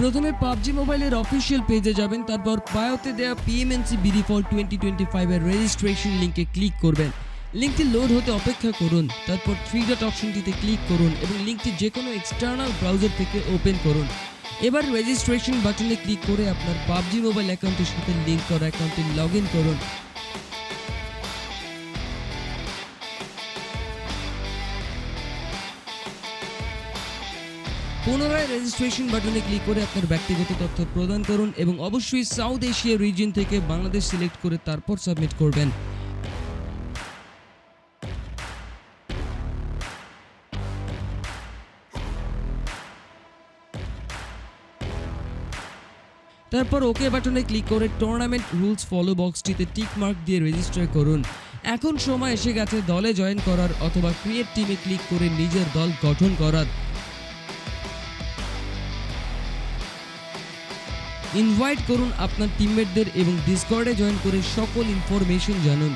প্রথমে পাবজি মোবাইলের অফিসিয়াল পেজে যাবেন, তারপর বায়োতে দেওয়া PMNC BD for twenty twenty ফাইভের রেজিস্ট্রেশন লিঙ্কে ক্লিক করবেন। লিঙ্কটি লোড হতে অপেক্ষা করুন, তারপর থ্রি ডট অপশনটিতে ক্লিক করুন এবং লিঙ্কটি যে কোনো এক্সটার্নাল ব্রাউজার থেকে ওপেন করুন। এবার রেজিস্ট্রেশন বাটনে ক্লিক করে আপনার পাবজি মোবাইল অ্যাকাউন্টের সাথে লিঙ্ক করা অ্যাকাউন্টে লগ ইন করুন। পুনরায় রেজিস্ট্রেশন বাটনে ক্লিক করে আপনার ব্যক্তিগত তথ্য প্রদান করুন এবং অবশ্যই সাউথ এশিয়া রিজিয়ন থেকে বাংলাদেশ সিলেক্ট করে তারপর সাবমিট করবেন। তারপর ওকে বাটনে ক্লিক করে টুর্নামেন্ট রুলস ফলো বক্সটিতে টিক মার্ক দিয়ে রেজিস্টার করুন। এখন সময় এসে গেছে দলে জয়েন করার অথবা ক্রিয়েট টিমে ক্লিক করে নিজের দল গঠন করার। ইনভাইট করুন আপনার টিমমেটদের এবং ডিসকর্ডে জয়েন করে সকল ইনফরমেশন জানুন।